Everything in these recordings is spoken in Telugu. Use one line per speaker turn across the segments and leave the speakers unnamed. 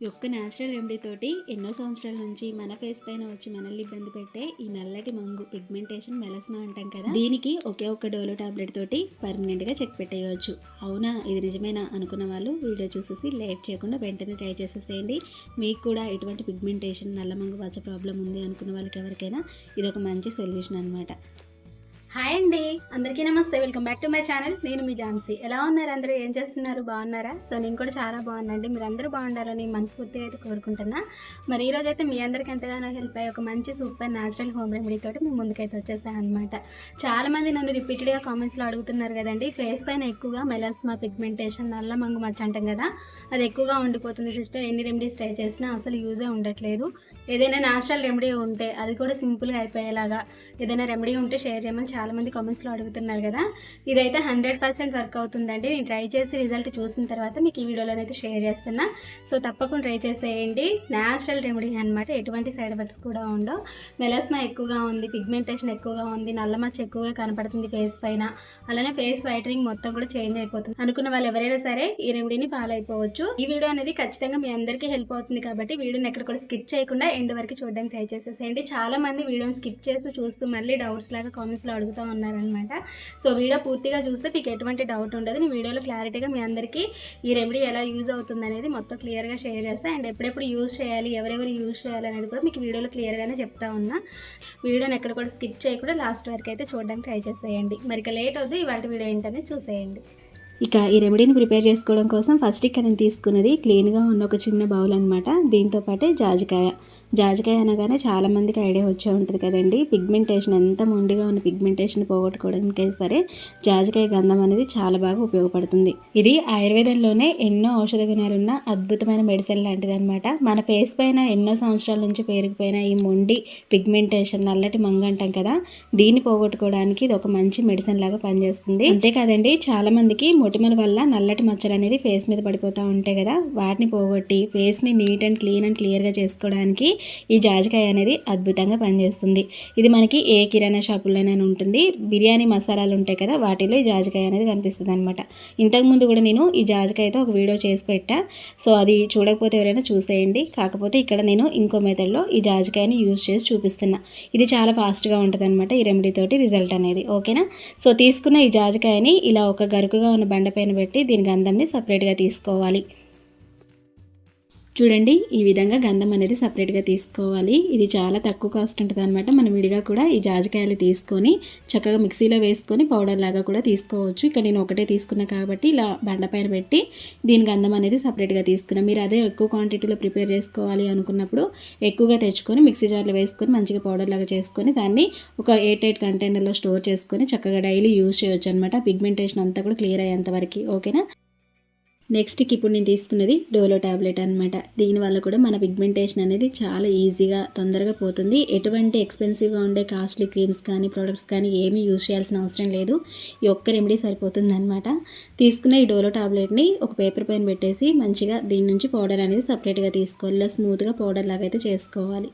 ఈ ఒక్క న్యాచురల్ రెమెడీ తోటి ఎన్నో సంవత్సరాల నుంచి మన ఫేస్ పైన వచ్చి మనల్ని ఇబ్బంది పెట్టే ఈ నల్లటి మంగు పిగ్మెంటేషన్ మెలస్మా అంటాం కదా. దీనికి ఒకే ఒక్క డోలో టాబ్లెట్ తోటి పర్మనెంట్గా చెక్ పెట్టేయవచ్చు. అవునా? ఇది నిజమేనా? అనుకున్న వాళ్ళు వీడియో చూసేసి లేట్ చేయకుండా వెంటనే ట్రై చేసేసేయండి. మీకు కూడా ఎటువంటి పిగ్మెంటేషన్ నల్ల మంగు వచ్చే ప్రాబ్లం ఉంది అనుకున్న వాళ్ళకి ఎవరికైనా ఇది ఒక మంచి సొల్యూషన్ అనమాట
హాయ్ అండి. అందరికీ నమస్తే. Welcome back to my channel నేను మీ ఝాన్సీ. ఎలా ఉన్నారు అందరూ? ఏం చేస్తున్నారు? బాగున్నారా? సో నేను కూడా చాలా బాగున్నాండి మీరు అందరూ బాగుండాలని మనస్ఫూర్తిగా అయితే కోరుకుంటున్నా. మరి ఈ అయితే మీ అందరికీ ఎంతగానో హెల్ప్ అయ్యి ఒక మంచి సూపర్ న్యాచురల్ హోమ్ రెమెడీ తోటి మీ ముందుకైతే వచ్చేస్తాను అనమాట చాలా మంది నన్ను రిపీటెడ్గా కామెంట్స్లో అడుగుతున్నారు కదండి. ఫేస్ పైన ఎక్కువగా మెలాస్మా పిగ్మెంటేషన్ నల్ల మంగు మచ్చ అంటాం కదా. అది ఎక్కువగా ఉండిపోతుంది సిస్టర్ ఎన్ని రెమెడీస్ ట్రై చేసినా అసలు యూజే ఉండట్లేదు. ఏదైనా న్యాచురల్ రెమెడీ ఉంటే అది కూడా సింపుల్గా అయిపోయేలాగా ఏదైనా రెమెడీ ఉంటే షేర్ చేయమని చాలా మంది కామెంట్స్లో అడుగుతున్నారు కదా. ఇదైతే హండ్రెడ్ పర్సెంట్ వర్క్ అవుతుందండి. నేను ట్రై చేసి రిజల్ట్ చూసిన తర్వాత మీకు ఈ వీడియోలోనైతే అయితే షేర్ చేస్తున్నా. సో తప్పకుండా ట్రై చేసేయండి. న్యాచురల్ రెమెడీ అనమాట ఎటువంటి సైడ్ ఎఫెక్ట్స్ కూడా ఉండవు. మెలస్మా ఎక్కువగా ఉంది పిగ్మెంటేషన్ ఎక్కువగా ఉంది నల్ల మచ్చ ఎక్కువగా కనపడుతుంది ఫేస్ పైన. అలానే ఫేస్ వైటనింగ్ మొత్తం కూడా చేంజ్ అయిపోతుంది. అనుకున్న వాళ్ళు ఎవరైనా సరే ఈ రెమెడీని ఫాలో అయిపోవచ్చు. ఈ వీడియో అనేది ఖచ్చితంగా మీ అందరికీ హెల్ప్ అవుతుంది కాబట్టి వీడియోని ఎక్కడ కూడా స్కిప్ చేయకుండా ఎండ్ వరకు చూడడానికి ట్రై చేసేసేయండి. చాలా మంది వీడియోని స్కిప్ చేస్తూ చూస్తూ మళ్ళీ డౌట్స్ లాగా కామెంట్స్లో అడుగుతూ ఉన్నారనమాట సో వీడియో పూర్తిగా చూస్తే మీకు ఎటువంటి డౌట్ ఉండదు. నేను వీడియోలో క్లారిటీగా మీ అందరికీ ఈ రెమెడీ ఎలా యూజ్ అవుతుంది అనేది మొత్తం క్లియర్గా షేర్ చేస్తాను అండ్ ఎప్పుడెప్పుడు యూజ్ చేయాలి ఎవరెవరు యూజ్ చేయాలి అనేది కూడా మీకు వీడియోలో క్లియర్గానే చెప్తా ఉన్నా. వీడియోని ఎక్కడ కూడా స్కిప్ చేయకుండా లాస్ట్ వరకు అయితే చూడడానికి ట్రై చేసేయండి. మరి లేట్ వద్దు ఇవాళ వీడియో ఏంటనే చూసేయండి.
ఇక ఈ రెమెడీని ప్రిపేర్ చేసుకోవడం కోసం ఫస్ట్ ఇక్కడ నేను తీసుకున్నది క్లీన్గా ఉన్న ఒక చిన్న బౌల్ అనమాట దీంతో పాటే జాజికాయ. జాజికాయ అనగానే చాలామందికి ఐడియా వచ్చే ఉంటుంది కదండి. పిగ్మెంటేషన్ ఎంత మొండిగా ఉన్న పిగ్మెంటేషన్ పోగొట్టుకోవడానికి సరే జాజికాయ గంధం అనేది చాలా బాగా ఉపయోగపడుతుంది. ఇది ఆయుర్వేదంలోనే ఎన్నో ఔషధ గుణాలున్న అద్భుతమైన మెడిసిన్ లాంటిది అనమాట మన ఫేస్ పైన ఎన్నో సంవత్సరాల నుంచి పేరుకుపోయిన ఈ మొండి పిగ్మెంటేషన్ నల్లటి మంగ అంటాం కదా దీన్ని పోగొట్టుకోవడానికి ఇది ఒక మంచి మెడిసిన్ లాగా పనిచేస్తుంది. అంతేకాదండి చాలా మందికి మొటిమల వల్ల నల్లటి మచ్చలు అనేది ఫేస్ మీద పడిపోతూ ఉంటాయి కదా వాటిని పోగొట్టి ఫేస్ని నీట్ అండ్ క్లీన్ అండ్ క్లియర్గా చేసుకోవడానికి ఈ జాజికాయ అనేది అద్భుతంగా పనిచేస్తుంది. ఇది మనకి ఏ కిరాణా షాపుల్లోనైనా ఉంటుంది. బిర్యానీ మసాలాలు ఉంటాయి కదా వాటిలో ఈ జాజికాయ అనేది కనిపిస్తుంది అనమాట ఇంతకుముందు కూడా నేను ఈ జాజికాయతో ఒక వీడియో చేసి పెట్టా. సో అది చూడకపోతే ఎవరైనా చూసేయండి. కాకపోతే ఇక్కడ నేను ఇంకో మెథడ్లో ఈ జాజికాయని యూజ్ చేసి చూపిస్తున్నా. ఇది చాలా ఫాస్ట్గా ఉంటుంది అనమాట ఈ రెమెడీ తోటి రిజల్ట్ అనేది. ఓకేనా? సో తీసుకున్న ఈ జాజికాయని ఇలా ఒక గరుకుగా ఉన్న బండ పైన పెట్టి దీని గంధంని సపరేట్గా తీసుకోవాలి. చూడండి ఈ విధంగా గంధం అనేది సపరేట్గా తీసుకోవాలి. ఇది చాలా తక్కువ కాస్ట్ ఉంటుంది అనమాట మనం విడిగా కూడా ఈ జాజికాయలు తీసుకొని చక్కగా మిక్సీలో వేసుకొని పౌడర్ లాగా కూడా తీసుకోవచ్చు. ఇక్కడ నేను ఒకటే తీసుకున్నా కాబట్టి ఇలా బండ పైన పెట్టి దీని గంధం అనేది సపరేట్గా తీసుకున్నా. మీరు అదే ఎక్కువ క్వాంటిటీలో ప్రిపేర్ చేసుకోవాలి అనుకున్నప్పుడు ఎక్కువగా తెచ్చుకొని మిక్సీ జార్లో వేసుకొని మంచిగా పౌడర్ లాగా చేసుకొని దాన్ని ఒక ఎయిట్ ఎయిట్ కంటైనర్లో స్టోర్ చేసుకొని చక్కగా డైలీ యూజ్ చేయొచ్చు అనమాట పిగ్మెంటేషన్ అంతా కూడా క్లియర్ అయ్యేంత వరకు. ఓకేనా నెక్స్ట్కి ఇప్పుడు నేను తీసుకున్నది డోలో టాబ్లెట్ అనమాట దీనివల్ల కూడా మన పిగ్మెంటేషన్ అనేది చాలా ఈజీగా తొందరగా పోతుంది. ఎటువంటి ఎక్స్పెన్సివ్గా ఉండే కాస్ట్లీ క్రీమ్స్ కానీ ప్రొడక్ట్స్ కానీ ఏమీ యూజ్ చేయాల్సిన అవసరం లేదు. ఈ ఒక్క రెమెడీ సరిపోతుంది అనమాట తీసుకున్న ఈ డోలో టాబ్లెట్ని ఒక పేపర్ పైన పెట్టేసి మంచిగా దీని నుంచి పౌడర్ అనేది సపరేట్గా తీసుకోవాలి. ఇలా స్మూత్గా పౌడర్ లాగా అయితే చేసుకోవాలి.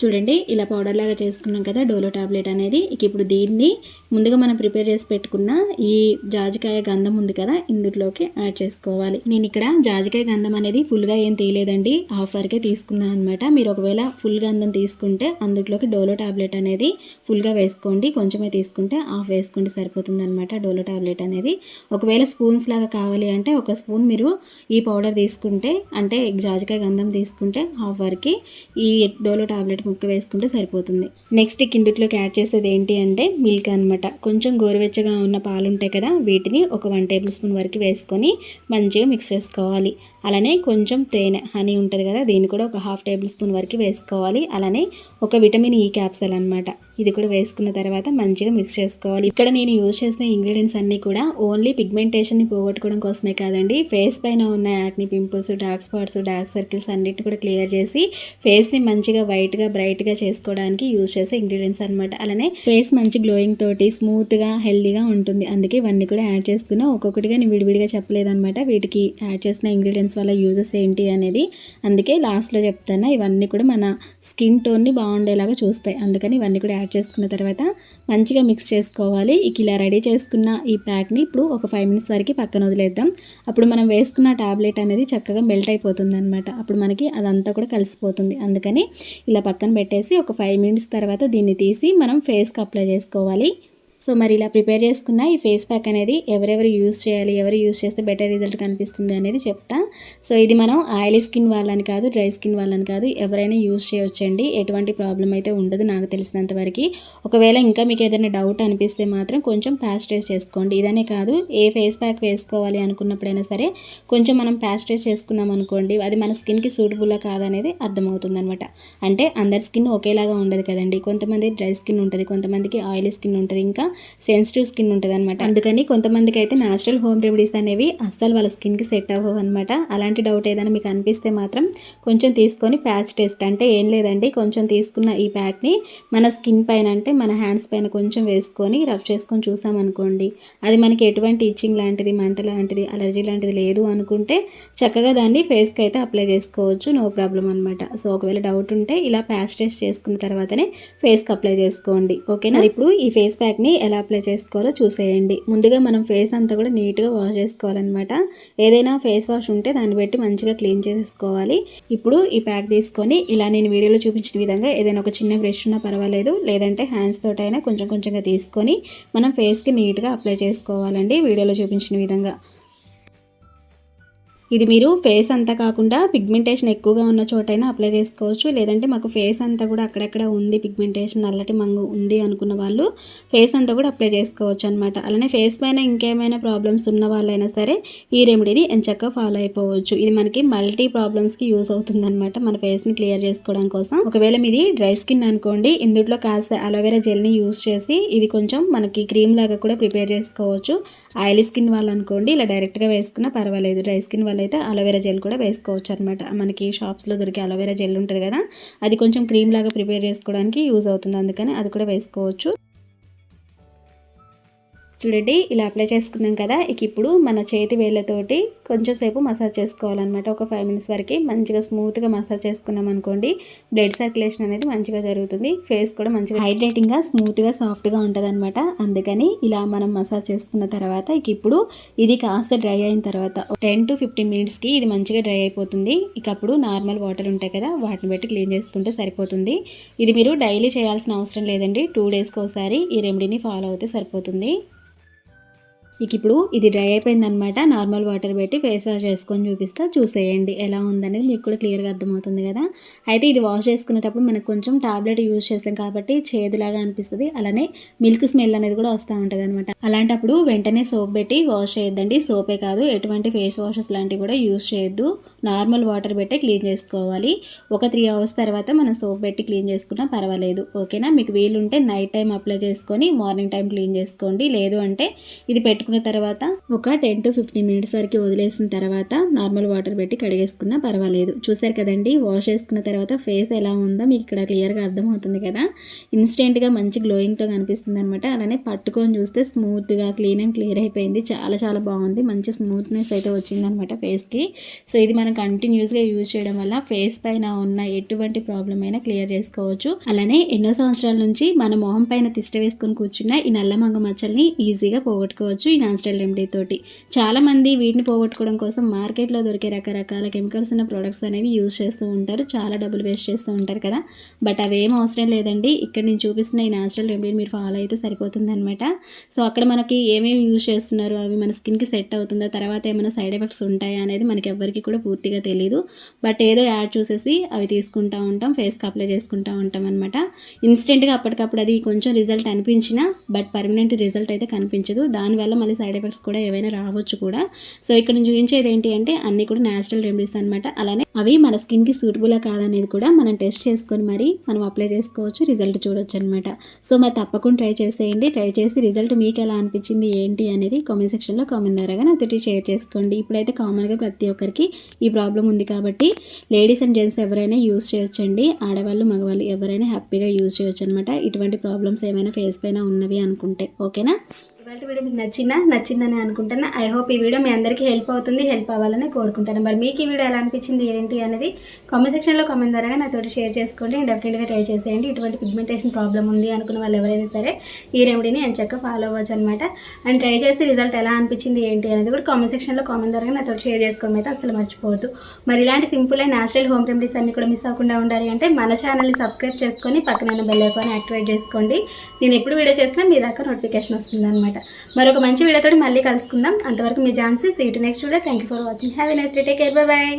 చూడండి ఇలా పౌడర్ లాగా చేసుకున్నాం కదా డోలో టాబ్లెట్ అనేది. ఇక ఇప్పుడు దీన్ని ముందుగా మనం ప్రిపేర్ చేసి పెట్టుకున్న ఈ జాజికాయ గంధం ఉంది కదా ఇందులోకి యాడ్ చేసుకోవాలి. నేను ఇక్కడ జాజికాయ గంధం అనేది ఫుల్గా ఏం తీయలేదండి ఆఫర్కే తీసుకున్నాను అనమాట మీరు ఒకవేళ ఫుల్ గంధం తీసుకుంటే అందులోకి డోలో టాబ్లెట్ అనేది ఫుల్గా వేసుకోండి కొంచెమే తీసుకుంటే హాఫ్ వేసుకోండి సరిపోతుంది అనమాట డోలో టాబ్లెట్ అనేది. ఒకవేళ స్పూన్స్ లాగా కావాలి అంటే ఒక స్పూన్ మీరు ఈ పౌడర్ తీసుకుంటే అంటే జాజికాయ గంధం తీసుకుంటే హాఫ్ వరకు ఈ డోలో టాబ్లెట్ ముక్క వేసుకుంటే సరిపోతుంది. నెక్స్ట్ కిందిట్లోకి యాడ్ చేసేది ఏంటి అంటే మిల్క్ అనమాట కొంచెం గోరువెచ్చగా ఉన్న పాలు ఉంటాయి కదా వీటిని ఒక వన్ టేబుల్ స్పూన్ వరకు వేసుకొని మంచిగా మిక్స్ చేసుకోవాలి. అలానే కొంచెం తేనె హనీ ఉంటుంది కదా దీన్ని కూడా ఒక హాఫ్ టేబుల్ స్పూన్ వరకు వేసుకోవాలి. అలానే ఒక విటమిన్ ఈ క్యాప్సల్ అనమాట ఇది కూడా వేసుకున్న తర్వాత మంచిగా మిక్స్ చేసుకోవాలి. ఇక్కడ నేను యూజ్ చేసిన ఇంగ్రీడియంట్స్ అన్నీ కూడా ఓన్లీ పిగ్మెంటేషన్ని పోగొట్టుకోవడం కోసమే కాదండి. ఫేస్ పైన ఉన్న acne pimples dark spots dark circles అన్నిటిని కూడా క్లియర్ చేసి ఫేస్ని మంచిగా వైట్గా బ్రైట్గా చేసుకోవడానికి యూజ్ చేసే ఇంగ్రీడియంట్స్ అనమాట అలానే ఫేస్ మంచి గ్లోయింగ్ తోటి స్మూత్గా హెల్దీగా ఉంటుంది. అందుకే ఇవన్నీ కూడా యాడ్ చేసుకున్నా. ఒక్కొక్కటిగా నేను విడివిడిగా చెప్పలేదన్నమాట. వీటికి యాడ్ చేసిన ఇంగ్రీడియంట్స్ వల్ల యూజెస్ ఏంటి అనేది. అందుకే లాస్ట్లో చెప్తాను ఇవన్నీ కూడా మన స్కిన్ టోన్ని బాగుండేలాగా చూస్తాయి. అందుకని ఇవన్నీ కూడా యాడ్ యాడ్ చేసుకున్న తర్వాత మంచిగా మిక్స్ చేసుకోవాలి. ఇక ఇలా రెడీ చేసుకున్న ఈ ప్యాక్ని ఇప్పుడు ఒక ఫైవ్ మినిట్స్ వరకు పక్కన వదిలేద్దాం. అప్పుడు మనం వేసుకున్న టాబ్లెట్ అనేది చక్కగా మెల్ట్ అయిపోతుంది అనమాట అప్పుడు మనకి అదంతా కూడా కలిసిపోతుంది. అందుకని ఇలా పక్కన పెట్టేసి ఒక ఫైవ్ మినిట్స్ తర్వాత దీన్ని తీసి మనం ఫేస్కి అప్లై చేసుకోవాలి. సో మరి ఇలా ప్రిపేర్ చేసుకున్న ఈ ఫేస్ ప్యాక్ అనేది ఎవరెవరు యూజ్ చేయాలి ఎవరు యూజ్ చేస్తే బెటర్ రిజల్ట్ కనిపిస్తుంది అనేది చెప్తా. సో ఇది మనం ఆయిలీ స్కిన్ వాళ్ళని కాదు డ్రై స్కిన్ వాళ్ళని కాదు ఎవరైనా యూజ్ చేయొచ్చండి. ఎటువంటి ప్రాబ్లం అయితే ఉండదు నాకు తెలిసినంత వరకు. ఒకవేళ ఇంకా మీకు ఏదైనా డౌట్ అనిపిస్తే మాత్రం కొంచెం ప్యాస్టరైజ్ చేసుకోండి. ఇదనే కాదు ఏ ఫేస్ ప్యాక్ వేసుకోవాలి అనుకున్నప్పుడైనా సరే కొంచెం మనం ప్యాస్టరైజ్ చేసుకున్నాం అనుకోండి అది మన స్కిన్కి సూటబుల్లా కాదనేది అర్థమవుతుంది అనమాట అంటే అందరి స్కిన్ ఒకేలాగా ఉండదు కదండి. కొంతమంది డ్రై స్కిన్ ఉంటుంది కొంతమందికి ఆయిలీ స్కిన్ ఉంటుంది. ఇంకా సెన్సిటివ్ స్కిన్ ఉంటుంది అనమాట అందుకని కొంతమందికి అయితే న్యాచురల్ హోమ్ రెమెడీస్ అనేవి అస్సలు వాళ్ళ స్కిన్కి సెట్ అవ్వవు అనమాట అలాంటి డౌట్ ఏదైనా మీకు అనిపిస్తే మాత్రం కొంచెం తీసుకొని ప్యాచ్ టెస్ట్ అంటే ఏం లేదండి కొంచెం తీసుకున్న ఈ ప్యాక్ని మన స్కిన్ పైన అంటే మన హ్యాండ్స్ పైన కొంచెం వేసుకొని రఫ్ చేసుకొని చూసామనుకోండి అది మనకి ఎటువంటి ఇచ్చింగ్ లాంటిది మంట లాంటిది అలర్జీ లాంటిది లేదు అనుకుంటే చక్కగా దాన్ని ఫేస్కి అయితే అప్లై చేసుకోవచ్చు నో ప్రాబ్లం అనమాట సో ఒకవేళ డౌట్ ఉంటే ఇలా ప్యాచ్ టెస్ట్ చేసుకున్న తర్వాతనే ఫేస్కి అప్లై చేసుకోండి. ఓకేనా? ఇప్పుడు ఈ ఫేస్ ప్యాక్ని ఎలా అప్లై చేసుకోవాలో చూసేయండి. ముందుగా మనం ఫేస్ అంతా కూడా నీట్గా వాష్ చేసుకోవాలన్నమాట. ఏదైనా ఫేస్ వాష్ ఉంటే దాన్ని బట్టి మంచిగా క్లీన్ చేసుకోవాలి ఇప్పుడు ఈ ప్యాక్ తీసుకొని ఇలా నేను వీడియోలో చూపించిన విధంగా ఏదైనా ఒక చిన్న బ్రష్ ఉన్నా పర్వాలేదు లేదంటే హ్యాండ్స్ తోటైనా కొంచెం కొంచెంగా తీసుకొని మనం ఫేస్కి నీట్గా అప్లై చేసుకోవాలండి వీడియోలో చూపించిన విధంగా. ఇది మీరు ఫేస్ అంతా కాకుండా పిగ్మెంటేషన్ ఎక్కువగా ఉన్న చోటైనా అప్లై చేసుకోవచ్చు. లేదంటే మాకు ఫేస్ అంతా కూడా అక్కడక్కడ ఉంది పిగ్మెంటేషన్ నల్లటి మంగు ఉంది అనుకున్న వాళ్ళు ఫేస్ అంతా కూడా అప్లై చేసుకోవచ్చు అనమాట అలానే ఫేస్ పైన ఇంకేమైనా ప్రాబ్లమ్స్ ఉన్న వాళ్ళైనా సరే ఈ రెమెడీని ఎంచక్క ఫాలో అయిపోవచ్చు. ఇది మనకి మల్టీ ప్రాబ్లమ్స్కి యూస్ అవుతుంది అనమాట మన ఫేస్ని క్లియర్ చేసుకోవడం కోసం. ఒకవేళ మీది డ్రై స్కిన్ అనుకోండి ఇందులో కాస్త అలోవెరా జెల్ని యూస్ చేసి ఇది కొంచెం మనకి క్రీమ్ లాగా కూడా ప్రిపేర్ చేసుకోవచ్చు. ఆయిలీ స్కిన్ వాళ్ళు అనుకోండి ఇలా డైరెక్ట్గా వేసుకున్నా పర్వాలేదు డ్రై స్కిన్ వాళ్ళు అయితే అలోవెరా జెల్ కూడా వేసుకోవచ్చు అనమాట మనకి షాప్స్లో దొరికే అలోవెరా జెల్ ఉంటుంది కదా అది కొంచెం క్రీమ్ లాగా ప్రిపేర్ చేసుకోవడానికి యూజ్ అవుతుంది. అందుకని అది కూడా వేసుకోవచ్చు. చూడండి ఇలా అప్లై చేసుకున్నాం కదా. ఇక ఇప్పుడు మన చేతి వేళ్ళతోటి కొంచెం సేపు మసాజ్ చేసుకోవాలన్నమాట. ఒక ఫైవ్ మినిట్స్ వరకు మంచిగా స్మూత్గా మసాజ్ చేసుకున్నాం అనుకోండి బ్లడ్ సర్క్యులేషన్ అనేది మంచిగా జరుగుతుంది. ఫేస్ కూడా మంచిగా హైడ్రేటింగ్గా స్మూత్గా సాఫ్ట్గా ఉంటుంది అనమాట అందుకని ఇలా మనం మసాజ్ చేసుకున్న తర్వాత ఇక ఇప్పుడు ఇది కాస్త డ్రై అయిన తర్వాత టెన్ టు ఫిఫ్టీన్ మినిట్స్కి ఇది మంచిగా డ్రై అయిపోతుంది. ఇక అప్పుడు నార్మల్ వాటర్ ఉంటాయి కదా వాటిని బట్టి క్లీన్ చేసుకుంటే సరిపోతుంది. ఇది మీరు డైలీ చేయాల్సిన అవసరం లేదండి. టూ డేస్కి ఒకసారి ఈ రెమెడీని ఫాలో అవుతే సరిపోతుంది. ఇక ఇప్పుడు ఇది డ్రై అయిపోయిందనమాట. నార్మల్ వాటర్ పెట్టి ఫేస్ వాష్ చేసుకొని చూపిస్తా. చూసేయండి ఎలా ఉందనేది మీకు కూడా క్లియర్గా అర్థమవుతుంది కదా. అయితే ఇది వాష్ చేసుకునేటప్పుడు మనకు కొంచెం టాబ్లెట్ యూజ్ చేస్తాం కాబట్టి చేదులాగా అనిపిస్తుంది. అలానే మిల్క్ స్మెల్ అనేది కూడా వస్తూ ఉంటుంది అనమాట అలాంటప్పుడు వెంటనే సోప్ పెట్టి వాష్ చేయొద్దండి. సోపే కాదు ఎటువంటి ఫేస్ వాషెస్ లాంటివి కూడా యూజ్ చేయొద్దు. నార్మల్ వాటర్ పెట్టి క్లీన్ చేసుకోవాలి. ఒక త్రీ అవర్స్ తర్వాత మనం సోప్ పెట్టి క్లీన్ చేసుకున్నా పర్వాలేదు. ఓకేనా? మీకు వీలుంటే నైట్ టైం అప్లై చేసుకొని మార్నింగ్ టైం క్లీన్ చేసుకోండి. లేదు అంటే ఇది పెట్టుకున్న తర్వాత ఒక టెన్ టు ఫిఫ్టీన్ మినిట్స్ వరకు వదిలేసిన తర్వాత నార్మల్ వాటర్ పెట్టి కడిగేసుకున్నా పర్వాలేదు. చూసారు కదండి? వాష్ చేసుకున్న తర్వాత ఫేస్ ఎలా ఉందో మీకు ఇక్కడ క్లియర్గా అర్థమవుతుంది కదా? ఇన్స్టెంట్గా మంచి గ్లోయింగ్తో కనిపిస్తుంది అనమాట అలానే పట్టుకొని చూస్తే స్మూత్గా క్లీన్ అండ్ క్లియర్ అయిపోయింది. చాలా చాలా బాగుంది. మంచి స్మూత్నెస్ అయితే వచ్చిందనమాట ఫేస్కి. సో ఇది మనం కంటిన్యూస్గా యూజ్ చేయడం వల్ల ఫేస్ పైన ఉన్న ఎటువంటి ప్రాబ్లం అయినా క్లియర్ చేసుకోవచ్చు. అలానే ఎన్నో సంవత్సరాల నుంచి మన మొహం పైన తిష్ట వేసుకొని కూర్చున్న ఈ నల్ల మంగ మచ్చల్ని ఈజీగా పోగొట్టుకోవచ్చు. ఈ న్యాచురల్ రెమెడీ తోటి. చాలా మంది వీటిని పోగొట్టుకోవడం కోసం మార్కెట్లో దొరికే రకరకాల కెమికల్స్ ఉన్న ప్రొడక్ట్స్ అనేవి యూజ్ చేస్తూ ఉంటారు. చాలా డబ్బులు వేస్ట్ చేస్తూ ఉంటారు కదా. బట్ అవేం అవసరం లేదండి. ఇక్కడ నేను చూపిస్తున్న ఈ న్యాచురల్ రెమెడీని మీరు ఫాలో అయితే సరిపోతుంది అనమాట సో అక్కడ మనకి ఏమేమి యూజ్ చేస్తున్నారు? అవి మన స్కిన్కి సెట్ అవుతుందా? తర్వాత ఏమైనా సైడ్ ఎఫెక్ట్స్ ఉంటాయా అనేది మనకి ఎవ్వరికి కూడా పూర్తిగా తెలియదు బట్ ఏదో యాడ్ చూసేసి అవి తీసుకుంటూ ఉంటాం. ఫేస్కి అప్లై చేసుకుంటూ ఉంటాం అనమాట ఇన్స్టెంట్గా అప్పటికప్పుడు అది కొంచెం రిజల్ట్ అనిపించినా బట్ పర్మనెంట్ రిజల్ట్ అయితే కనిపించదు. దానివల్ల మళ్ళీ సైడ్ ఎఫెక్ట్స్ కూడా ఏవైనా రావచ్చు కూడా. సో ఇక్కడ నేను చూపించేది ఏంటి అంటే అన్నీ కూడా న్యాచురల్ రెమెడీస్ అనమాట అలానే అవి మన స్కిన్కి సూటబులా కాదనేది కూడా మనం టెస్ట్ చేసుకొని మరి మనం అప్లై చేసుకోవచ్చు రిజల్ట్ చూడొచ్చు అనమాట సో మరి తప్పకుండా ట్రై చేసేయండి. ట్రై చేసి రిజల్ట్ మీకు ఎలా అనిపించింది ఏంటి అనేది కామెంట్ సెక్షన్లో కామెంట్ ద్వారా నాతోటి షేర్ చేసుకోండి. ఇప్పుడైతే కామన్గా ప్రతి ఒక్కరికి ఈ ప్రాబ్లం ఉంది కాబట్టి లేడీస్ అండ్ జెంట్స్ ఎవరైనా యూజ్ చేయొచ్చండి. ఆడవాళ్ళు మగవాళ్ళు ఎవరైనా హ్యాపీగా యూజ్ చేయొచ్చు అనమాట ఇటువంటి ప్రాబ్లమ్స్ ఏమైనా ఫేస్ పైన ఉన్నవి అనుకుంటే. ఓకేనా
ఇవాళ వీడియో మీకు నచ్చిందా? నచ్చిందని అనుకుంటున్నా. ఐ హోప్ ఈ వీడియో మీ అందరికీ హెల్ప్ అవుతుంది హెల్ప్ అవ్వాలని కోరుకుంటాను మరి మీకు ఈ వీడియో ఎలా అనిపించింది ఏంటి అనేది కామెంట్ సెక్షన్లో కామెంట్ ద్వారా నాతో షేర్ చేసుకోండి. డెఫినెట్గా ట్రై చేసేయండి. ఇటువంటి పిగ్మెంటేషన్ ప్రాబ్లం ఉంది అనుకున్న వాళ్ళు ఎవరైనా సరే ఈ రెమెడీని ఎంచక్క ఫాలో అవ్వచ్చు అనమాట అండ్ ట్రై చేసి రిజల్ట్ ఎలా అనిపించింది ఏంటి అనేది కూడా కామెంట్ సెక్షన్లో కామెంట్ ద్వారా నాతో షేర్ చేసుకోవడం అయితే అసలు మర్చిపోవద్దు. మరి ఇలాంటి simple and natural home remedies అన్ని కూడా మిస్ అవ్వకుండా ఉండాలి అంటే మన ఛానల్ని సబ్స్క్రైబ్ చేసుకొని పక్కన బెల్ ఐకాన్ యాక్టివేట్ చేసుకోండి. నేను ఎప్పుడు వీడియో చేసినా మీ దాకా నోటిఫికేషన్ వస్తుంది అనమాట మరొక మంచి వీడియోతో మళ్ళీ కలుసుకుందాం. అంతవరకు మీ ఛాన్సెస్ ఇటు next video. Thank you for watching have a nice day take care bye bye